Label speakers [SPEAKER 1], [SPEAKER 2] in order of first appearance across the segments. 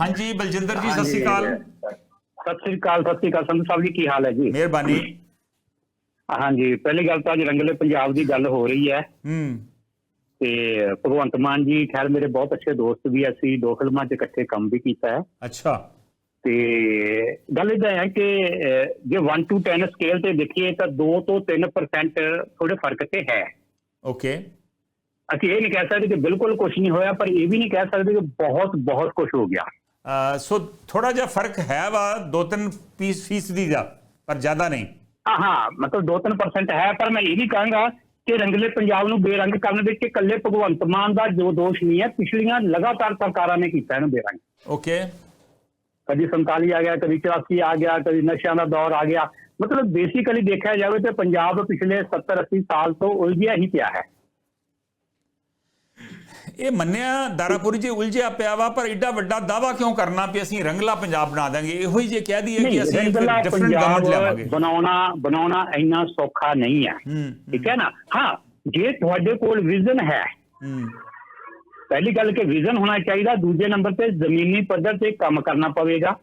[SPEAKER 1] ਹਾਂਜੀ ਬਲਜਿੰਦਰ ਜੀ ਸਤਿ ਸ਼੍ਰੀ ਅਕਾਲ।
[SPEAKER 2] ਸਤਿ ਸ੍ਰੀ ਅਕਾਲ ਸਤਿ ਸ੍ਰੀ ਅਕਾਲ। ਸੰਧੂ ਸਾਹਿਬ ਜੀ ਕੀ ਹਾਲ ਹੈ ਜੀ?
[SPEAKER 1] ਮਿਹਰਬਾਨੀ।
[SPEAKER 2] ਹਾਂਜੀ ਪਹਿਲੀ ਗੱਲ ਤਾਂ ਅੱਜ ਰੰਗਲੇ ਪੰਜਾਬ ਦੀ ਗੱਲ ਹੋ ਰਹੀ ਹੈ।
[SPEAKER 1] ਹੂੰ।
[SPEAKER 2] ਤੇ ਭਗਵੰਤ ਮਾਨ ਜੀ ਖੈਰ ਮੇਰੇ ਬਹੁਤ ਅੱਛੇ ਦੋਸਤ ਵੀ ਅਸੀਂ ਦੋ ਫਿਲਮਾਂ 'ਚ ਇਕੱਠੇ ਕੰਮ ਵੀ ਕੀਤਾ ਹੈ।
[SPEAKER 1] ਅੱਛਾ।
[SPEAKER 2] ਤੇ ਗੱਲ ਇਦਾਂ ਹੈ ਕਿ ਜੇ 1 ਟੂ 10 ਸਕੇਲ ਤੇ ਦੇਖੀਏ ਤਾਂ 2 ਤੋਂ 3% ਥੋੜੇ ਫ਼ਰਕ ਤੇ ਹੈ।
[SPEAKER 1] ਓਕੇ।
[SPEAKER 2] ਅਸੀਂ ਇਹ ਨਹੀਂ ਕਹਿ ਸਕਦੇ ਕਿ ਬਿਲਕੁਲ ਕੁਝ ਨਹੀਂ ਹੋਇਆ ਪਰ ਇਹ ਵੀ ਨਹੀਂ ਕਹਿ ਸਕਦੇ ਕਿ ਬਹੁਤ ਬਹੁਤ ਕੁਝ ਹੋ ਗਿਆ।
[SPEAKER 1] ਸੋ ਥੋੜਾ ਜਿਹਾ ਫ਼ਰਕ ਹੈ ਵਾ 2-3 ਪੀਸ ਫੀਸਦੀ ਦਾ ਪਰ ਜ਼ਿਆਦਾ ਨਹੀਂ।
[SPEAKER 2] ਹਾਂ ਹਾਂ ਮਤਲਬ 2-3% ਹੈ ਪਰ ਮੈਂ ਇਹ ਵੀ ਕਹਾਂਗਾ ਕਿ ਰੰਗਲੇ ਪੰਜਾਬ ਨੂੰ ਬੇਰੰਗ ਕਰਨ ਵਿੱਚ ਇਕੱਲੇ ਭਗਵੰਤ ਮਾਨ ਦਾ ਜੋ ਦੋਸ਼ ਨਹੀਂ ਹੈ ਪਿਛਲੀਆਂ ਲਗਾਤਾਰ ਸਰਕਾਰਾਂ ਨੇ ਕੀਤਾ ਇਹਨੂੰ ਬੇਰੰਗ।
[SPEAKER 1] ਓਕੇ।
[SPEAKER 2] ਕਦੀ 47 ਆ ਗਿਆ ਕਦੀ 84 ਆ ਗਿਆ ਕਦੀ ਨਸ਼ਿਆਂ ਦਾ ਦੌਰ ਆ ਗਿਆ। ਮਤਲਬ ਬੇਸਿਕਲੀ ਦੇਖਿਆ ਜਾਵੇ ਤੇ ਪੰਜਾਬ ਪਿਛਲੇ 70 80 ਸਾਲ ਤੋਂ ਉਲਝਿਆ ਹੀ ਪਿਆ ਹੈ।
[SPEAKER 1] ਇਹ ਮੰਨਿਆ ਦਾਰਾਪੁਰੀ ਜੀ ਉਲਝਿਆ ਪਿਆ ਵਾ ਪਰ ਐਡਾ ਵੱਡਾ ਦਾਵਾ ਕਿਉਂ ਕਰਨਾ ਵੀ ਅਸੀਂ ਰੰਗਲਾ ਪੰਜਾਬ ਬਣਾ ਦਾਂਗੇ? ਇਹੋ ਹੀ ਜੇ ਕਹਿ ਦਈਏ ਕਿ ਅਸੀਂ ਡਿਫਰੈਂਟ ਗਵਰਨਮੈਂਟ ਲਿਆਵਾਂਗੇ।
[SPEAKER 2] ਬਣਾਉਣਾ ਬਣਾਉਣਾ ਇੰਨਾ ਸੌਖਾ ਨਹੀਂ ਹੈ। ਠੀਕ ਹੈ ਨਾ? ਹਾਂ ਜੇ ਤੁਹਾਡੇ ਕੋਲ ਵਿਜ਼ਨ ਹੈ ਪਹਿਲੀ ਗੱਲ ਕਿ ਵਿਜ਼ਨ ਹੋਣਾ ਚਾਹੀਦਾ ਦੂਜੇ ਨੰਬਰ ਤੇ ਜ਼ਮੀਨੀ ਪੱਧਰ ਤੇ ਕੰਮ ਕਰਨਾ ਪਵੇਗਾ।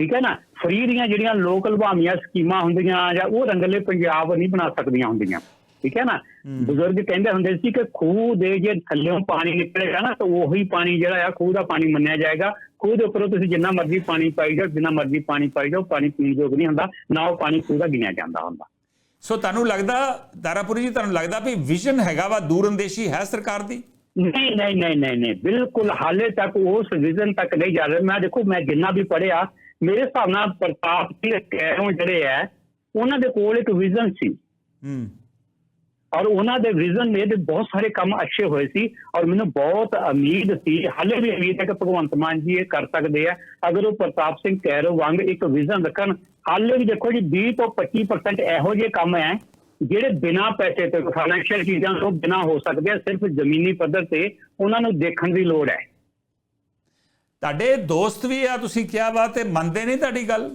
[SPEAKER 2] ਠੀਕ ਹੈ ਨਾ? ਫਰੀ ਦੀਆਂ ਜਿਹੜੀਆਂ ਲੋਕ ਲਵਾਮੀਆਂ ਸਕੀਮਾਂ ਹੁੰਦੀਆਂ ਜਾਂ ਉਹ ਰੰਗਲੇ ਪੰਜਾਬ ਨਹੀਂ ਬਣਾ ਸਕਦੀਆਂ ਹੁੰਦੀਆਂ। ਠੀਕ ਹੈ ਨਾ? ਬਜ਼ੁਰਗ ਕਹਿੰਦੇ ਹੁੰਦੇ ਸੀ ਕਿ ਖੂਹ ਦੇ ਜੇ ਥੱਲੇੋਂ ਪਾਣੀ ਨਿਕਲੇਗਾ ਨਾ ਤਾਂ ਉਹੀ ਪਾਣੀ ਜਿਹੜਾ ਆ ਖੂਹ ਦਾ ਪਾਣੀ ਮੰਨਿਆ ਜਾਏਗਾ। ਖੂਹ ਦੇ ਉੱਪਰੋਂ ਤੁਸੀਂ ਜਿੰਨਾ ਮਰਜ਼ੀ ਪਾਣੀ ਪਾਈ ਜਾਓ ਜਿੰਨਾ ਮਰਜ਼ੀ ਪਾਣੀ ਪਾਈ ਜਾਓ ਪਾਣੀ ਪੀਣ ਯੋਗ ਨਹੀਂ ਹੁੰਦਾ ਨਾ ਉਹ ਪਾਣੀ ਖੂਹ ਦਾ ਗਿਣਿਆ ਜਾਂਦਾ ਹੁੰਦਾ।
[SPEAKER 1] ਸੋ ਤੁਹਾਨੂੰ ਲੱਗਦਾ ਦਾਰਾਪੁਰੀ ਜੀ ਤੁਹਾਨੂੰ ਲੱਗਦਾ ਵੀ ਵਿਜ਼ਨ ਹੈਗਾ ਵਾ ਦੂਰਅੰਦੇਸ਼ੀ ਹੈ ਸਰਕਾਰ ਦੀ?
[SPEAKER 2] ਨਹੀਂ ਨਹੀਂ ਨਹੀਂ ਨਹੀਂ ਨਹੀਂ ਬਿਲਕੁਲ ਹਾਲੇ ਤੱਕ ਉਸ ਵਿਜ਼ਨ ਤੱਕ ਨਹੀਂ ਜਾ ਰਹੇ। ਮੈਂ ਦੇਖੋ ਮੈਂ ਜਿੰਨਾ ਵੀ ਪੜਿਆ ਮੇਰੇ ਹਿਸਾਬ ਨਾਲ ਪ੍ਰਤਾਪ ਸਿੰਘ ਕੈਰੋਂ ਜਿਹੜੇ ਹੈ ਉਹਨਾਂ ਦੇ ਕੋਲ ਇੱਕ ਵਿਜ਼ਨ ਸੀ।
[SPEAKER 1] ਹੂੰ।
[SPEAKER 2] ਔਰ ਉਹਨਾਂ ਦੇ ਵਿਜ਼ਨ ਨੇ ਦੇ ਬਹੁਤ ਸਾਰੇ ਕੰਮ ਅੱਛੇ ਹੋਏ ਸੀ ਔਰ ਮੈਨੂੰ ਬਹੁਤ ਉਮੀਦ ਸੀ, ਹਾਲੇ ਵੀ ਉਮੀਦ ਹੈ ਕਿ ਭਗਵੰਤ ਮਾਨ ਜੀ ਇਹ ਕਰ ਸਕਦੇ ਆ। ਅਗਰ ਉਹ ਪ੍ਰਤਾਪ ਸਿੰਘ ਕੈਰੋ ਵਾਂਗ ਇੱਕ ਵਿਜ਼ਨ ਰੱਖਣ, ਹਾਲੇ ਵੀ ਦੇਖੋ ਜੀ 20 ਤੋਂ 25% ਇਹੋ ਜਿਹੇ ਕੰਮ ਹੈ, ਜਿਹੜੇ ਬਿਨਾਂ ਪੈਸੇ ਤੇ ਫਾਈਨੈਂਸ਼ੀਅਲ ਚੀਜ਼ਾਂ ਤੋਂ ਬਿਨਾਂ ਹੋ ਸਕਦੇ ਆ, ਸਿਰਫ ਜ਼ਮੀਨੀ ਪੱਧਰ ਤੇ ਉਹਨਾਂ ਨੂੰ ਦੇਖਣ ਦੀ ਲੋੜ ਹੈ।
[SPEAKER 1] ਤੁਹਾਡੇ ਦੋਸਤ ਵੀ ਆ, ਤੁਸੀਂ ਕਿਹਾ ਵਾ ਤੇ ਮੰਨਦੇ ਨਹੀਂ ਤੁਹਾਡੀ ਗੱਲ?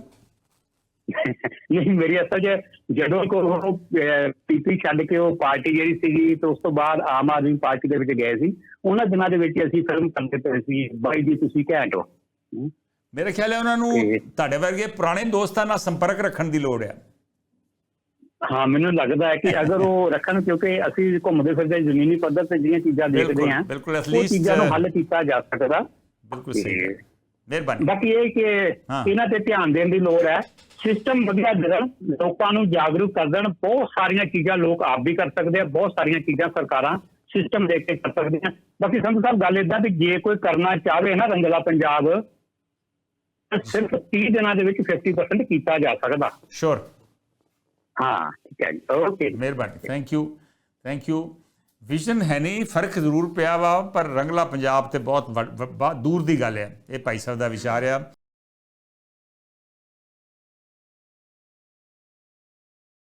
[SPEAKER 2] ਨਹੀਂ ਮੇਰੀ ਅਸਲ 'ਚ ਜਦੋਂ ਕੋ ਪੀਪੀ ਛੱਡ ਕੇ ਉਹ ਪਾਰਟੀ ਜਿਹੜੀ ਸੀਗੀ ਤੇ ਉਸ ਤੋਂ ਬਾਅਦ ਆਮ ਆਦਮੀ ਪਾਰਟੀ ਦੇ ਵਿੱਚ ਗਏ ਸੀ ਉਹਨਾਂ ਦਿਨਾਂ ਦੇ ਵਿੱਚ ਅਸੀਂ ਫਿਲਮ ਕਰਦੇ ਪਏ ਸੀ ਬਾਈ ਜੀ ਤੁਸੀਂ ਘੈਂਟ ਹੋ।
[SPEAKER 1] ਮੇਰੇ ਖਿਆਲ ਹੈ ਉਹਨਾਂ ਨੂੰ ਤੁਹਾਡੇ ਵਰਗੇ ਪੁਰਾਣੇ ਦੋਸਤਾਂ ਨਾਲ ਸੰਪਰਕ ਰੱਖਣ ਦੀ ਲੋੜ ਹੈ
[SPEAKER 2] ਹਾਂ ਮੈਨੂੰ ਲੱਗਦਾ ਹੈ ਕਿ ਅਗਰ ਉਹ ਰੱਖਣ ਕਿਉਂਕਿ ਅਸੀਂ ਘੁੰਮਦੇ ਫਿਰਦੇ ਜ਼ਮੀਨੀ ਪੱਧਰ ਤੇ ਜਿਹੜੀਆਂ ਚੀਜ਼ਾਂ ਦੇਖਦੇ ਹਾਂ ਉਹ ਚੀਜ਼ਾਂ ਨੂੰ ਹੱਲ ਕੀਤਾ ਜਾ ਸਕਦਾ।
[SPEAKER 1] ਬਿਲਕੁਲ ਸਹੀ ਮਿਹਰਬਾਨੀ।
[SPEAKER 2] ਬਾਕੀ ਇਹ ਕਿ। ਇਹਨਾਂ ਤੇ ਧਿਆਨ ਦੇਣ ਦੀ ਲੋੜ ਹੈ। ਸਿਸਟਮ ਵਧੀਆ ਕਰਨ ਲੋਕਾਂ ਨੂੰ ਜਾਗਰੂਕ ਕਰ ਦੇਣ। ਬਹੁਤ ਸਾਰੀਆਂ ਚੀਜ਼ਾਂ ਲੋਕ ਆਪ ਵੀ ਕਰ ਸਕਦੇ ਆ। ਬਹੁਤ ਸਾਰੀਆਂ ਚੀਜ਼ਾਂ ਸਰਕਾਰਾਂ ਸਿਸਟਮ ਦੇਖ ਕੇ ਕਰ ਸਕਦੀਆਂ। ਬਾਕੀ ਸੰਧੂ ਸਾਹਿਬ ਗੱਲ ਇਦਾਂ ਵੀ ਜੇ ਕੋਈ ਕਰਨਾ ਚਾਹਵੇ ਨਾ ਰੰਗਲਾ ਪੰਜਾਬ ਸਿਰਫ 30 ਦਿਨਾਂ ਦੇ ਵਿੱਚ 50% ਕੀਤਾ ਜਾ ਸਕਦਾ।
[SPEAKER 1] ਸ਼ੋਰ
[SPEAKER 2] ਹਾਂ ਠੀਕ ਹੈ ਓਕੇ
[SPEAKER 1] ਮਿਹਰਬਾਨੀ। Thank you thank you vision ਹੈ ਨਹੀਂ, ਫ਼ਰਕ ਜ਼ਰੂਰ ਪਿਆ ਵਾ, ਪਰ ਰੰਗਲਾ ਪੰਜਾਬ ਤੇ ਬਹੁਤ ਵੱਡ- ਦੂਰ ਦੀ ਗੱਲ ਹੈ। ਇਹ ਭਾਈ ਸਾਹਿਬ ਦਾ ਵਿਚਾਰ ਆ।